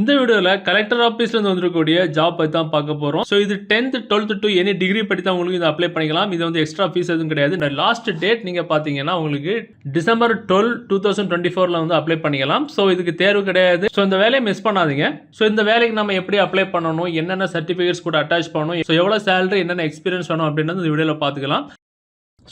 இந்த வீடியோவில் கலெக்டர் ஆஃபீஸ்லேருந்து வந்திருக்கக்கூடிய ஜாப் பற்றி தான் பார்க்க போகிறோம் ஸோ இது tenth twelfth to any degree படி தான் உங்களுக்கு இதை அப்ளை பண்ணிக்கலாம். இது வந்து எக்ஸ்ட்ரா ஃபீஸ் எதுவும் கிடையாது. இந்த லாஸ்ட் டேட் நீங்கள் பார்த்தீங்கன்னா உங்களுக்கு December twelve two thousand twenty ஃபோரில் வந்து அப்ளை பண்ணிக்கலாம். ஸோ இதுக்கு தேர்வு கிடையாது. ஸோ இந்த வேலையை மிஸ் பண்ணாதீங்க. ஸோ இந்த வேலைக்கு நம்ம எப்படி அப்ளை பண்ணணும்? என்னென்ன சர்டிஃபிகேட்ஸ் கூட அட்டாச் பண்ணணும்? ஸோ எவ்வளோ சேலரி என்னென்ன எக்ஸ்பீரியன்ஸ் வேணும் அப்படின்றது இந்த வீடியோவில் பார்த்துக்கலாம்.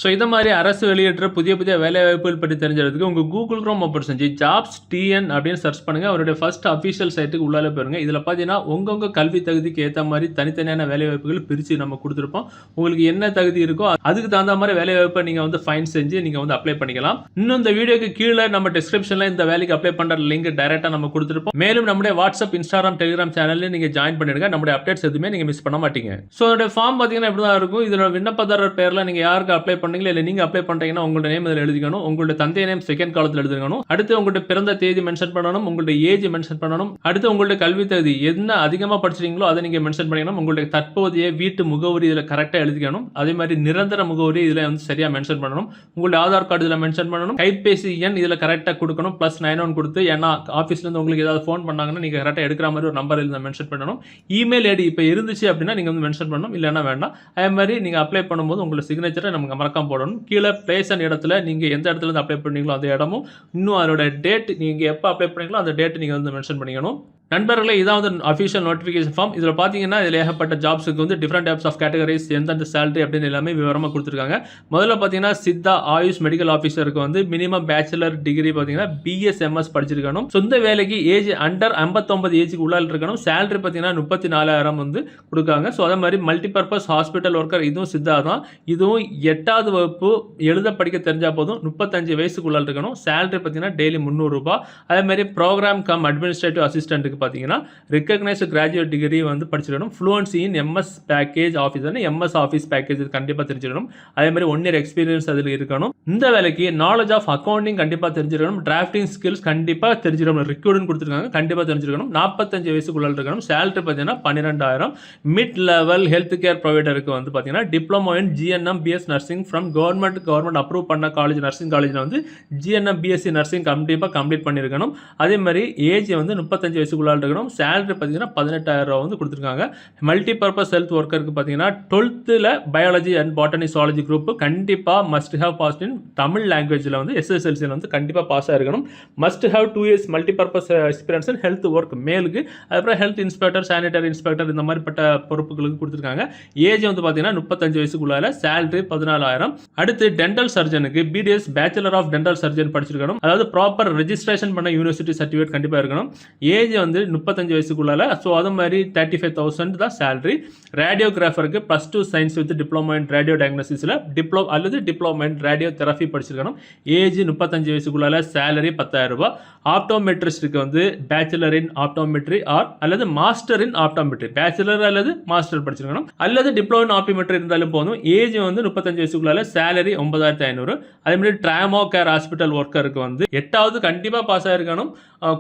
ஸோ இதை மாதிரி அரசு வெளியிட்ட புதிய புதிய வேலைவாய்ப்புகள் பற்றி தெரிஞ்சதுக்கு உங்கள் கூகுள் க்ரோம் ஓப்பன் செஞ்சு ஜாப்ஸ் டிஎன் அப்படின்னு சர்ச் பண்ணுங்கள் அவருடைய ஃபர்ஸ்ட் அஃபிஷியல் சைட்டுக்கு உள்ளால போயிருங்க. இதில் பார்த்தீங்கன்னா உங்கள் கல்வி தகுதிக்கு ஏற்ற மாதிரி தனித்தனியான வேலைவாய்ப்புகள் பிரித்து நம்ம கொடுத்துருப்போம். உங்களுக்கு என்ன தகுதி இருக்கோ அதுக்கு தகுந்த மாதிரி வேலைவாய்ப்பை நீங்கள் வந்து ஃபைன் செஞ்சு நீங்கள் வந்து அப்ளை பண்ணிக்கலாம். இன்னும் இந்த வீடியோக்கு கீழே நம்ம டிஸ்கிரிப்ஷனில் இந்த வேலைக்கு அப்ளை பண்ணுற லிங்க் டைரெக்டாக நம்ம கொடுத்துருப்போம். மேலும் நம்முடைய வாட்ஸ்அப் இன்ஸ்டாகிராம் டெலிகிராம் சேனலில் நீங்கள் ஜாயின் பண்ணிடுங்க. நம்முடைய அப்டேட்ஸ் எதுவுமே நீங்கள் மிஸ் பண்ண மாட்டீங்க. ஸோ அதோட ஃபார்ம் பார்த்தீங்கன்னா இப்படி தான் இருக்கும். இதில் விண்ணப்பதாரர் பேரில் நீங்கள் யாருக்கு அப்ளை பண்ணீங்களோ இல்லை நீங்கள் அப்ளை பண்ணுறீங்கன்னா உங்களோட நேம் இதில் எழுதிக்கணும். உங்களோட தந்தை நேம் செகண்ட் காலத்தில் எழுதிக்கணும் அடுத்து உங்கள்கிட்ட பிறந்த தேதி மென்ஷன் பண்ணணும். உங்களோட ஏஜ் மென்ஷன் பண்ணணும். அடுத்து உங்களோட கல்வி தகுதி என்ன அதிகமாக படிச்சிருக்கீங்களோ அதை நீங்கள் மென்ஷன் பண்ணிக்கணும். உங்களுடைய தற்போதைய வீட்டு முகவரி இதில் கரெக்டாக எழுதிக்கணும். அதே மாதிரி நிரந்தர முகவரி இதில் வந்து சரியாக மென்ஷன் பண்ணணும். உங்களுடைய ஆதார் கார்டு இதில் மென்ஷன் பண்ணணும். கைபேசி எண் இதில் கரெக்டாக கொடுக்கணும். ப்ளஸ் நைன் ஒன் கொடுத்து ஏன்னா ஆஃபீஸ்லேருந்து உங்களுக்கு ஏதாவது ஃபோன் பண்ணாங்கன்னா நீங்கள் கரெக்டாக எடுக்கிற மாதிரி ஒரு நம்பர் இதில் மென்ஷன் பண்ணணும். இமெயில் ஐடி இப்போ இருந்துச்சு அப்படின்னா நீங்கள் வந்து மென்ஷன் பண்ணணும். இல்லைன்னா வேண்டாம். அதே மாதிரி நீங்கள் அப்ளை பண்ணும்போது உங்களோட சிக்னேச்சரை நமக்கு மறக்க மறக்காம போடணும். கீழே பிளேஸ் அண்ட் இடத்துல நீங்கள் எந்த இடத்துல இருந்து அப்ளை பண்ணீங்களோ அந்த இடமும் இன்னும் அதோட டேட் நீங்கள் எப்போ அப்ளை பண்ணீங்களோ அந்த டேட் நீங்கள் வந்து மென்ஷன் பண்ணிக்கணும். நண்பர்களே இதான் வந்து அஃபிஷியல் நோட்டிஃபிகேஷன் ஃபார்ம் இதில் பார்த்தீங்கன்னா இதில் ஏகப்பட்ட ஜாப்ஸுக்கு வந்து டிஃப்ரெண்ட் டைப்ஸ் ஆஃப் கேட்டகரிஸ் எந்தெந்த சேலரி அப்படின்னு எல்லாமே விவரமாக கொடுத்துருக்காங்க. முதல்ல பார்த்தீங்கன்னா சித்தா ஆயுஷ் மெடிக்கல் ஆஃபீஸருக்கு வந்து மினிமம் பேச்சுலர் டிகிரி பார்த்தீங்கன்னா பிஎஸ்எம்எஸ் படிச்சிருக்கணும். சொந்த வேலைக்கு ஏஜ் அண்டர் ஐம்பத்தொம்பது ஏஜுக்கு உள்ளால் இருக்கணும். சேலரி பார்த்தீங்கன்னா முப்பத்தி நாலாயிரம் வந்து கொடுக்காங்க. ஸோ அதே மாதிரி மல்டிபர்பஸ் ஹாஸ்பிட்டல் ஒர்க்கர் இதுவும் சித்தா தான். இதுவும் எட்டாவது வகுப்பு எழுத படிக்க தெரிஞ்சால் போதும். முப்பத்தஞ்சு வயசுக்குள்ளால் இருக்கணும். சேலரி பார்த்தீங்கன்னா டெய்லி முந்நூறுரூபா அதே மாதிரி ப்ரோக்ராம் கம் அட்மினிஸ்ட்ரேட்டிவ் அசிஸ்டண்ட்டுக்கு பார்த்தீங்கன்னா ரெக்கக்னைஸ்டு கிராஜுவேட் டிகிரி வந்து படிச்சிடணும் ஃப்ளூவன்சி இன் எம்எஸ் பேக்கேஜ் ஆஃபீஸர்னு எம்எஸ் ஆஃபீஸ் பேக்கேஜ் கண்டிப்பாக தெரிஞ்சிடணும். அதே மாதிரி ஒன் இயர் எக்ஸ்பீரியன்ஸ் அதில் இருக்கணும். இந்த வேலைக்கு நாலேஜ் ஆஃப் அக்கௌண்டிங் கண்டிப்பாக தெரிஞ்சிருக்கணும் டிராஃப்டிங் ஸ்கில்ஸ் கண்டிப்பாக தெரிஞ்சிடணும். ரிக்யூர்ட்னு கொடுத்துருக்காங்க கண்டிப்பாக தெரிஞ்சிருக்கணும். நாற்பத்தஞ்சு வயசுக்குள்ள இருக்கணும். சேலரி பார்த்தீங்கன்னா பன்னிரெண்டாயிரம். மிட் லெவல் ஹெல்த் கேர் ப்ரொவைடருக்கு வந்து பார்த்தீங்கன்னா diploma in GNM BS nursing from government government approve பண்ண காலேஜ் நர்சிங் காலேஜில் வந்து ஜிஎன்எம் பிஎஸ்சி நர்சிங் கண்டிப்பாக கம்ப்ளீட் பண்ணியிருக்கணும். அதே மாதிரி ஏஜ் வந்து முப்பத்தஞ்சு வயசுக்குள்ளால் இருக்கணும். சேலரி பார்த்தீங்கன்னா பதினெட்டாயிரம் ரூபா வந்து கொடுத்துருக்காங்க. மல்டி பர்பஸ் ஹெல்த் ஒர்க்கருக்கு பார்த்தீங்கன்னா டுவெல்த்தில் biology and botany zoology group கண்டிப்பாக must have pass in Tamil லாங்குவேஜில் வந்து எஸ்எஸ்எல்சியில் வந்து கண்டிப்பாக pass ஆகிருக்கணும் must have two years multi purpose experience in health work மேலுக்கு. அதுக்கப்புறம் ஹெல்த் இன்ஸ்பெக்டர் சானிடரி இன்ஸ்பெக்டர் இந்த மாதிரிப்பட்ட பொறுப்புகளுக்கு கொடுத்துருக்காங்க. ஏஜ் வந்து பார்த்தீங்கன்னா முப்பத்தஞ்சு வயசுக்குள்ளால சேலரி பதினாலாயிரம். அடுத்து dental சர்ஜனுக்கு BDS bachelor of dental surgeon படிச்சிருக்கணும். அதாவது ப்ராப்பர் ரெஜிஸ்ட்ரேஷன் பண்ண யூனிவர்சிட்டி சர்டிஃபிகேட் கண்டிப்பாக இருக்கணும். ஏஜ் வந்து முப்பத்தஞ்சு வயசுக்குள்ளால ஸோ அது மாதிரி தேர்ட்டி ஃபைவ் தௌசண்ட் தான் salary ரேடியோகிராஃபருக்கு plus two science with diploma in radio டயக்னோசிஸில் டிப்ளோ அல்லது டிப்ளமோ இன் ரேடியோ தெரபி படிச்சிருக்கணும். ஏஜ் முப்பத்தஞ்சு வயசுக்குள்ளால சேலரி பத்தாயிரம் ரூபாய். ஆப்டோமெட்ரிஸ்டுக்கு வந்து பேச்சுலர் இன் ஆப்டோமெட்ரி ஆர் அல்லது மாஸ்டர் இன் ஆப்டோமெட்ரி பேச்சுலர் அல்லது மாஸ்டர் படிச்சிருக்கணும். அல்லது டிப்ளமோ இன் ஆப்டோமெட்ரி இருந்தாலும் போதும். ஏஜ் வந்து முப்பத்தஞ்சு வயசுக்குள்ளால சேலரி ஒன்பதாயிரத்தி ஐநூறு. அதே மாதிரி ட்ராமோ கேர் ஹாஸ்பிட்டல் ஒர்க்கருக்கு வந்து எட்டாவது கண்டிப்பாக பாஸ் ஆகிருக்கணும்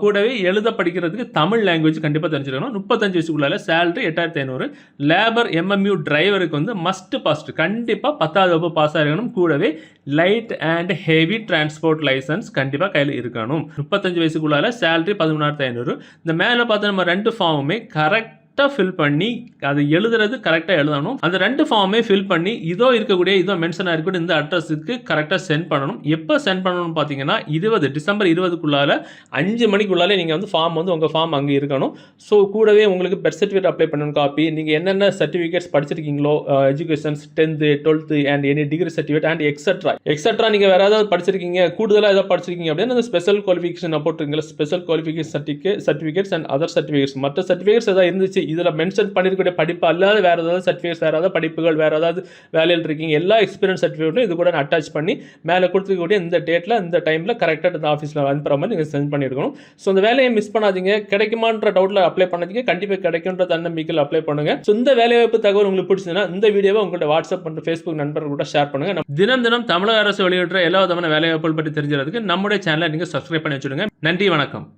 கூடவே எழுத படிக்கிறதுக்கு தமிழ் லாங்குவேஜ் கண்டிப்பாக தெரிஞ்சிருக்கணும். முப்பத்தஞ்சு வயசுக்குள்ளால சேலரி எட்டாயிரத்தி ஐநூறு. லேபர் எம்எம்யூ டிரைவருக்கு வந்து மஸ்ட் பாஸ்ட் கண்டிப்பாக பத்தாவது வகுப்பு பாஸ் ஆகணும் கூடவே light and heavy transport licence கண்டிப்பாக கையில் இருக்கணும். முப்பத்தஞ்சு வயசுக்குள்ளால சேலரி பதிமூணாயிரத்தி ஐநூறு. இந்த மேலே பார்த்தா நம்ம ரெண்டு ஃபார்முமே கரெக்ட் கரெக்டாக ஃபில் பண்ணி அது எழுதுறது கரெக்டாக எழுதணும். அந்த ரெண்டு ஃபார்மே ஃபில் பண்ணி இதோ இருக்கக்கூடிய இதோ மென்ஷன் ஆகிருக்கக்கூடிய இந்த அட்ரஸுக்கு கரெக்டாக சென்ட் பண்ணணும். எப்போ சென்ட் பண்ணணும்னு பார்த்தீங்கன்னா இருபது டிசம்பர் இருபதுக்குள்ளால அஞ்சு மணிக்குள்ளாலே நீங்கள் வந்து ஃபார்ம் வந்து உங்கள் ஃபார்ம் அங்கே இருக்கணும். ஸோ கூடவே உங்களுக்கு பெர்த் சர்டிஃபிகேட் அப்ளை பண்ணணும் காப்பி. நீங்கள் என்னென்ன certificates படிச்சிருக்கீங்களோ educations tenth twelfth and any degree certificate and extra extra நீங்கள் வேறு ஏதாவது படிச்சிருக்கீங்க கூடுதலாக ஏதாவது படிச்சிருக்கீங்க அப்படின்னா அந்த ஸ்பெஷல் குவாலிஃபிகேஷன் போட்டிருக்கீங்களா special qualification certificate certificates and other certificates மற்ற சர்டிஃபிகேட்ஸ் ஏதாவது இருந்துச்சு இதில் மென்ஷன் பண்ணியிருக்கக்கூடிய படிப்பு அல்லாத வேறு ஏதாவது சர்டிஃபிகேட்ஸ் வேறு ஏதாவது படிப்புகள் வேறு ஏதாவது வேலையில் இருக்கீங்க எல்லா எக்ஸ்பீரியன்ஸ் சர்டிஃபிகேட்டும் இது கூட அட்டாச் பண்ணி மேலே கொடுத்துருக்கக்கூடிய இந்த டேட்டில் இந்த டைமில் கரெக்டாக இந்த ஆஃபீஸில் அனுப்புகிற மாதிரி நீங்கள் சென்ட் பண்ணியிருக்கணும் ஸோ அந்த வேலையை மிஸ் பண்ணாதீங்க. கிடைக்குமான்ற டவுட்டில் அப்ளை பண்ணாதீங்க. கண்டிப்பாக கிடைக்குன்ற தன்னம்பிக்கையில் அப்ளை பண்ணுங்க. ஸோ இந்த வேலைவாய்ப்பு தகவல் உங்களுக்கு பிடிச்சதுன்னா இந்த வீடியோவை உங்களோட வாட்ஸ்அப் பண்ணுற ஃபேஸ்புக் நண்பர்கள் கூட ஷேர் பண்ணுங்க. நம்ம தினம் தினம் தமிழக அரசு வெளியிடுற எல்லா விதமான வேலைவாய்ப்புகள் பற்றி தெரிஞ்சுறதுக்கு நம்முடைய சேனலை நீங்கள் சப்ஸ்கிரைப் பண்ணி வச்சுடுங்க. நன்றி வணக்கம்.